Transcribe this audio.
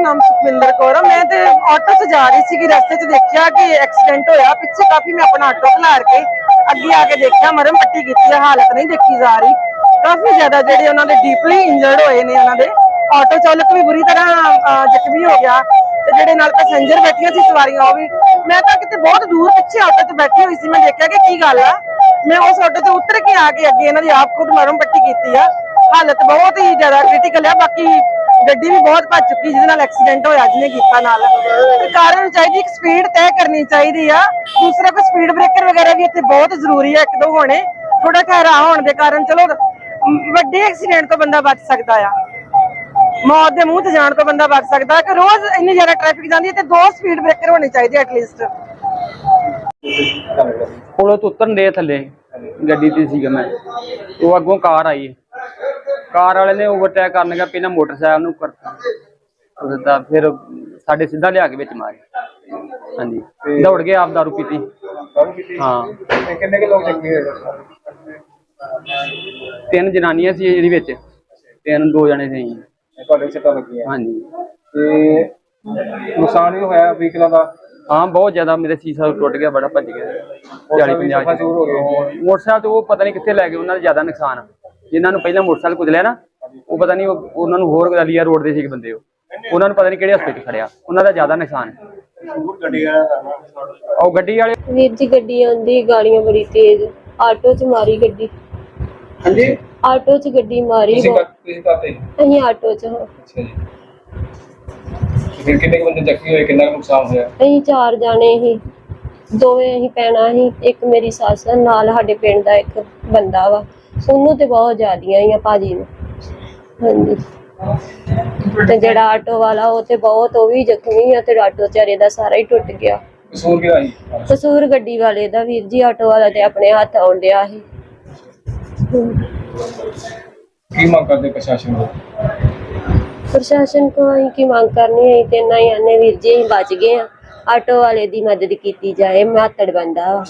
ਨਾਮ ਸੁਖਵਿੰਦਰ ਕੌਰ ਆ। ਮੈਂ ਤੇ ਆਟੋ 'ਚ ਜਾ ਰਹੀ ਸੀਗੀ, ਰਸਤੇ 'ਚ ਦੇਖਿਆ ਕਿ ਐਕਸੀਡੈਂਟ ਹੋਇਆ। ਪਿੱਛੇ ਕਾਫੀ ਮੈਂ ਆਪਣਾ ਆਟੋ ਖਲਾਰ ਕੇ ਅੱਗੇ ਆ ਕੇ ਦੇਖਿਆ ਮਰਮ ਪੱਟੀ ਕੀਤੀ ਹੈ ਹਾਲਤ ਨਹੀਂ ਦੇਖੀ ਜਾ ਰਹੀ। ਕਾਫੀ ਜ਼ਿਆਦਾ ਜਿਹੜੇ ਉਹਨਾਂ ਦੇ ਡੀਪਲੀ ਇੰਜਰਡ ਹੋਏ ਨੇ ਉਹਨਾਂ ਦੇ। ਆਟੋ ਚਾਲਕ ਵੀ ਬੁਰੀ ਤਰ੍ਹਾਂ ਜ਼ਖਮੀ ਹੋ ਗਿਆ। ਤੇ ਜਿਹੜੇ ਨਾਲ ਪੈਸੇਂਜਰ ਬੈਠੀਆਂ ਸੀ ਸਵਾਰੀਆਂ, ਉਹ ਵੀ ਮੈਂ ਤਾਂ ਕਿਤੇ ਬਹੁਤ ਦੂਰ ਪਿੱਛੇ ਆਟੋ 'ਚ ਬੈਠੀ ਹੋਈ ਸੀ, ਮੈਂ ਦੇਖਿਆ ਕਿ ਕੀ ਗੱਲ ਆ। ਮੈਂ ਉਸ ਆਟੋ 'ਚ ਉਤਰ ਕੇ ਆ ਕੇ ਅੱਗੇ ਇਹਨਾਂ ਦੀ ਆਪ ਖੁਦ ਮਰਮ ਪੱਟੀ ਕੀਤੀ ਆ। ਹਾਲਤ ਬਹੁਤ ਹੀ ਜ਼ਿਆਦਾ ਕ੍ਰਿਟੀਕਲ ਆ। ਬਾਕੀ ਗੱਡੀ ਵੀ ਬਹੁਤ ਭੱਜ ਚੁੱਕੀ ਜਿਹਦੇ ਨਾਲ ਐਕਸੀਡੈਂਟ ਹੋਇਆ, ਜਿਹਨੇ ਕੀਤਾ ਨਾਲ। ਤੇ ਕਾਰਨ ਚਾਹੀਦੀ ਇੱਕ ਸਪੀਡ ਤੈਅ ਕਰਨੀ ਚਾਹੀਦੀ ਆ। ਦੂਸਰਾ ਕੋਈ ਸਪੀਡ ਬ੍ਰੇਕਰ ਵਗੈਰਾ ਵੀ ਇੱਥੇ ਬਹੁਤ ਜ਼ਰੂਰੀ ਆ ਇੱਕ ਦੋ ਹੋਣੇ। ਥੋੜਾ ਠਹਿਰਾ ਹੋਣ ਦੇ ਕਾਰਨ ਚਲੋ ਵੱਡੇ ਐਕਸੀਡੈਂਟ ਤੋਂ ਬੰਦਾ ਬਚ ਸਕਦਾ ਆ। ਮੌਤ ਦੇ ਮੂੰਹ ਤੇ ਜਾਣ ਤੋਂ ਬੰਦਾ ਬਚ ਸਕਦਾ। ਕਿ ਰੋਜ਼ ਇੰਨੀ ਜ਼ਿਆਦਾ ਟ੍ਰੈਫਿਕ ਜਾਂਦੀ ਹੈ ਤੇ ਦੋ ਸਪੀਡ ਬ੍ਰੇਕਰ ਹੋਣੇ ਚਾਹੀਦੇ ਐਟਲੀਸਟ ਪੁਲੋਂ ਤੋਂ ਉਤਰਨ ਦੇ ਥੱਲੇ। ਗੱਡੀ ਤੇ ਸੀਗਾ ਮੈਂ। ਉਹ ਅੱਗੋਂ ਕਾਰ ਆਈ। ਕਾਰ ਵਾਲੇ ਨੇ ਓਵਰਟੇਕ ਕਰਨ ਲੱਗਾ ਪਹਿਲਾਂ ਮੋਟਰਸਾਈਕਲ ਨੂੰ ਕਰਤਾ ਉਹਦਾ ਫਿਰ ਸਾਡੇ ਸਿੱਧਾ ਲਿਆ ਕੇ ਵਿੱਚ ਮਾਰਿਆ। ਹਾਂਜੀ। ਦੌੜ ਕੇ ਆਪ ਦਾਰੂ ਪੀਤੀ। ਹਾਂ। ਤੇ ਕਿੰਨੇ ਕੇ ਲੋਕ ਜ਼ਖਮੀ ਹੋਏ ਤਿੰਨ ਜਨਾਨੀਆਂ ਸੀ ਇਹਦੇ ਵਿੱਚ ਤਿੰਨ ਦੋ ਜਣੇ ਸੀ। ਤੁਹਾਡੇ ਸੱਟਾਂ ਲੱਗੀਆਂ। ਹਾਂਜੀ। ਤੇ ਨੁਕਸਾਨ ਵੀ ਹੋਇਆ ਵਹੀਕਲਾਂ ਦਾ? ਹਾਂ ਬਹੁਤ ਜ਼ਿਆਦਾ ਮੇਰੇ ਸੀਸਾ ਟੁੱਟ ਗਿਆ ਬੜਾ ਭੱਜ ਗਿਆ। 40 ਵੀ 50 ਚੂਰ ਹੋ ਗਏ ਮੋਟਰਸਾਈਕਲ ਤੇ ਉਹ ਪਤਾ ਨਹੀਂ ਕਿੱਥੇ ਲੈ ਗਏ ਉਹਨਾਂ ਦਾ ਜ਼ਿਆਦਾ ਨੁਕਸਾਨ। ਜਿਨ੍ਹਾਂ ਨੂੰ ਪਹਿਲਾਂ ਮੋਟਰਸਾਈਕਲ ਕੁਚਲਿਆ ਨਾ ਉਹ ਪਤਾ ਨਹੀਂ ਉਹ- ਉਹਨਾਂ ਨੂੰ ਹੋਰ ਗਲੀਆ ਰੋਡ ਦੇ ਸੀ ਬੰਦੇ ਉਹ। ਉਹਨਾਂ ਨੂੰ ਪਤਾ ਨਹੀਂ ਕਿਹੜੇ ਹਸਪਤਾਲ ਖੜਿਆ ਉਹਨਾਂ ਦਾ ਜ਼ਿਆਦਾ ਨੁਕਸਾਨ ਹੈ। ਉਹ ਗੱਡੀ ਵਾਲੇ ਵੀਰ ਜੀ ਗੱਡੀ ਆਉਂਦੀ ਗਾੜੀਆਂ ਬੜੀ ਤੇਜ਼। ਆਟੋ 'ਚ ਮਾਰੀ ਗੱਡੀ। ਹਾਂਜੀ? ਆਟੋ 'ਚ ਗੱਡੀ ਮਾਰੀ ਤੁਸੀਂ ਬਹੁਤ- ਤੁਸੀਂ ਕਾਤੇ ਅਸੀਂ ਆਟੋ 'ਚ ਹਾਂ। ਅੱਛਾ ਜੀ। ਤੇ ਫਿਰ ਕਿੰਨੇ ਕੁ ਬੰਦੇ ਜ਼ਖਮੀ ਹੋਏ ਕਿੰਨਾ ਕੁ ਨੁਕਸਾਨ ਹੋਇਆ? ਅਸੀਂ ਚਾਰ ਜਾਣੇ ਸੀ। ਦੋਵੇਂ ਅਸੀਂ ਪੈਣਾ ਸੀ। ਇੱਕ ਮੇਰੀ ਸੱਸ ਆ, ਨਾਲ ਸਾਡੇ ਪਿੰਡ ਦਾ ਇੱਕ ਬੰਦਾ ਵਾ। ਉਹਨੂੰ ਤੇ ਬਹੁਤ ਜ਼ਿਆਦੀਆਂ ਹੀ ਆ ਭਾਜੀ ਨੂੰ। ਹਾਂਜੀ। ਤੇ ਜਿਹੜਾ ਆਟੋ ਵਾਲਾ ਉਹ ਤੇ ਬਹੁਤ ਉਹ ਵੀ ਜ਼ਖਮੀ ਆ ਤੇ ਆਟੋ ਚਾਰੇ ਦਾ ਸਾਰਾ ਹੀ ਟੁੱਟ ਗਿਆ। ਕਸੂਰ ਕਿਹਦਾ ਸੀ? ਕਸੂਰ ਗੱਡੀ ਵਾਲੇ ਦਾ ਵੀਰ ਜੀ ਆਟੋ ਵਾਲਾ ਤੇ ਆਪਣੇ ਹੱਥ ਆਉਣ ਡਿਆ ਸੀ। ਕੀ ਮੰਗ ਕਰਦੇ ਪ੍ਰਸ਼ਾਸਨ ਨੂੰ ਪ੍ਰਸ਼ਾਸਨ ਕੋ ਅਸੀਂ ਕੀ ਮੰਗ ਕਰਨੀ ਹੈ ਤੇ ਨਾ ਹੀ ਆਨੇ ਵੀਰ ਜੀ ਅਸੀਂ ਬਚ ਗਏ ਆ। ਆਟੋ ਵਾਲੇ ਦੀ ਮਦਦ ਕੀਤੀ ਜਾਏ ਮਾਤੜ ਬੰਦਾ ਵਾ।